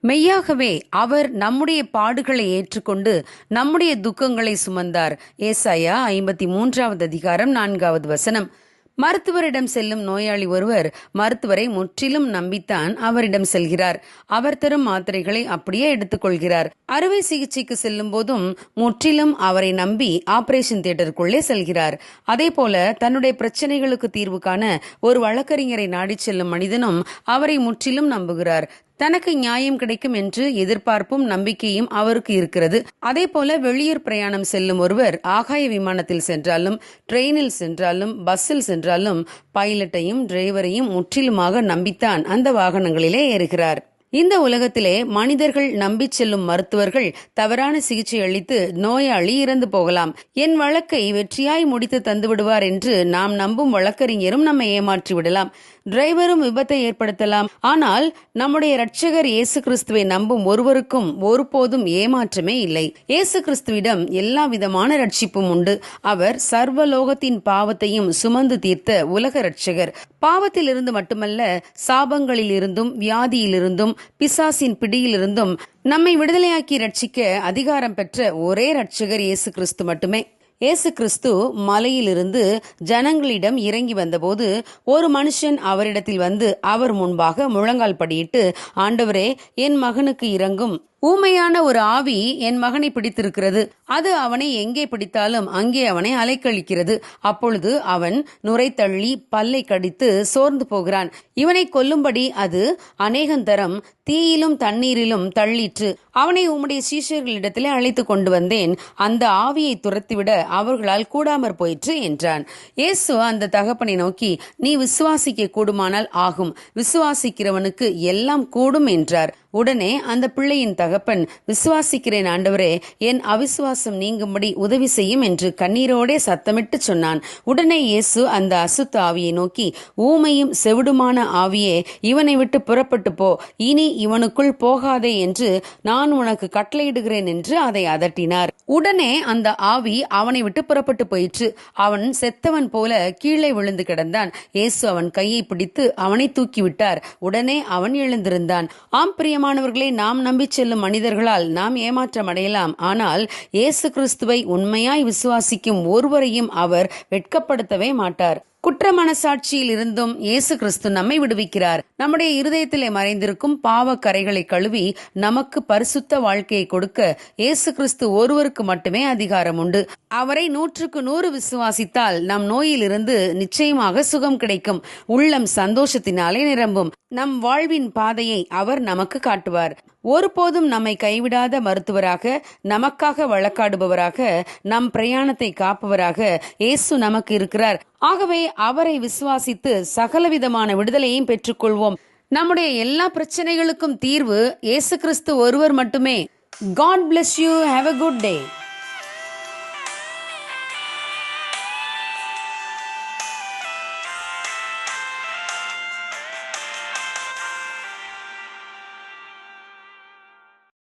மெய்யாகவே அவர் நம்முடைய பாடுகளை ஏற்றுக்கொண்டு நம்முடைய துக்கங்களை சுமந்தார். ஏசாயா ஐம்பத்தி மூன்றாவது அதிகாரம் நான்காவது வசனம். மருத்துவரிடம் செல்லும் நோயாளி ஒருவர் மருத்துவரை முற்றிலும் நம்பித்தான் அவரிடம் செல்கிறார். அவர் தரும் மாத்திரைகளை அப்படியே எடுத்துக்கொள்கிறார். அறுவை சிகிச்சைக்கு செல்லும் போதும் முற்றிலும் அவரை நம்பி ஆபரேஷன் தியேட்டருக்குள்ளே செல்கிறார். அதே போல தன்னுடைய பிரச்சனைகளுக்கு தீர்வு காண ஒரு வழக்கறிஞரை நாடி செல்லும் மனிதனும் அவரை முற்றிலும் நம்புகிறார். தனக்கு நியாயம் கிடைக்கும் என்று எதிர்பார்ப்பும் நம்பிக்கையும் அவருக்கு இருக்கிறது. அதே போல வெளியூர் பிரயாணம் செல்லும் ஒருவர் ஆகாய விமானத்தில் சென்றாலும் ட்ரெயினில் சென்றாலும் பஸ்ஸில் சென்றாலும் பைலட்டையும் டிரைவரையும் முற்றிலுமாக நம்பித்தான் அந்த வாகனங்களிலே ஏறுகிறார். இந்த உலகத்திலே மனிதர்கள் நம்பி செல்லும் மருத்துவர்கள் தவறான சிகிச்சை அளித்து நோயாளி இறந்து போகலாம். என் வழக்கை வெற்றியாய் முடித்து தந்து விடுவார் என்று நாம் நம்பும் வழக்கறிஞரும் நம்மை ஏமாற்றி விடலாம் டிரைவரும் விபத்தை ஏற்படுத்தலாம். ஆனால் நம்முடைய இரட்சகர் இயேசு கிறிஸ்துவை நம்பும் ஒருவருக்கும் ஒருபோதும் ஏமாற்றமே இல்லை. இயேசு கிறிஸ்துவிடம் எல்லா விதமான ரட்சிப்பும் உண்டு. அவர் சர்வலோகத்தின் பாவத்தையும் சுமந்து தீர்த்த உலக ரட்சகர் பாவத்தில் இருந்து மட்டுமல்ல சாபங்களில் இருந்தும் வியாதியிலிருந்தும் பிசாசின் பிடியிலிருந்தும் நம்மை விடுதலையாக்கி ரட்சிக்க அதிகாரம் பெற்ற ஒரே ரட்சகர் இயேசு கிறிஸ்து மட்டுமே. இயேசு கிறிஸ்து மலையிலிருந்து ஜனங்களிடம் இறங்கி வந்தபோது ஒரு மனுஷன் அவரிடத்தில் வந்து அவர் முன்பாக முழங்கால் படியிட்டு ஆண்டவரே என் மகனுக்கு இறங்கும். ஊமையான ஒரு ஆவி என் மகனை பிடித்திருக்கிறது. அது அவனை எங்கே பிடித்தாலும் அங்கே அவனை அலைக்கழிக்கிறது. அப்பொழுது அவன் நுரை தள்ளி பல்லை கடித்து சோர்ந்து போகிறான். இவனை கொல்லும்படி அது அநேகந்தரம் தீயிலும் தண்ணீரிலும் தள்ளிற்று. அவனை உம்முடைய சீஷர்களிடத்திலே அழைத்து கொண்டு வந்தேன். அந்த ஆவியை துரத்திவிட அவர்களால் கூடாமற் போயிற்று என்றான். இயேசு அந்த தகப்பனை நோக்கி நீ விசுவாசிக்க கூடுமானால் ஆகும். விசுவாசிக்கிறவனுக்கு எல்லாம் கூடும் என்றார். உடனே அந்த பிள்ளையின் தகப்பன் விசுவாசிக்கிறேன் ஆண்டவரே என் அவிசுவாசம் நீங்கும்படி உதவி செய்யும் என்று கண்ணீரோடே சத்தமிட்டு சொன்னான். உடனே இயேசு அந்த அசுத்த ஆவியை நோக்கி ஊமையும் செவிடுமான ஆவியே இவனை விட்டு புறப்பட்டு போ. இனி இவனுக்குள் போகாதே என்று நான் உனக்கு கட்டளையிடுகிறேன் என்று அதை அதட்டினார். உடனே அந்த ஆவி அவனை விட்டு புறப்பட்டு போயிற்று. அவன் செத்தவன் போல கீழே விழுந்து கிடந்தான். இயேசு அவன் கையை பிடித்து அவனை தூக்கிவிட்டார். உடனே அவன் எழுந்திருந்தான். ஆம் பிரியமானவர்களே நாம் நம்பிச் செல்லும் மனிதர்களால் நாம் ஏமாற்றம் அடையலாம் ஆனால் இயேசு கிறிஸ்துவை உண்மையாய் விசுவாசிக்கும் ஒருவரையும் அவர் வெட்கப்படுத்தவே மாட்டார். குற்ற மனசாட்சியில் இருந்தும் இயேசு கிறிஸ்து நம்மை விடுவிக்கிறார். நம்முடைய இருதயத்திலே மறைந்திருக்கும் பாவ கரைகளை கழுவி நமக்கு பரிசுத்த வாழ்க்கையை கொடுக்க இயேசு கிறிஸ்து ஒருவருக்கு மட்டுமே அதிகாரம் உண்டு. அவரை நூற்றுக்கு நூறு விசுவாசித்தால் நம் நோயிலிருந்து நிச்சயமாக சுகம் கிடைக்கும். உள்ளம் சந்தோஷத்தினாலே நிரம்பும். நம் வாழ்வின் பாதையை அவர் நமக்கு காட்டுவார். ஒருபோதும் நம்மை கைவிடாத மருத்துவராக நமக்காக வழக்காடுபவராக நம் பிரயாணத்தை காப்பவராக இயேசு நமக்கு இருக்கிறார். ஆகவே அவரை விசுவாசித்து சகலவிதமான விடுதலையும் பெற்றுக்கொள்வோம். நம்முடைய எல்லா பிரச்சனைகளுக்கும் தீர்வு இயேசு கிறிஸ்து ஒருவர் மட்டுமே. God bless you have a good day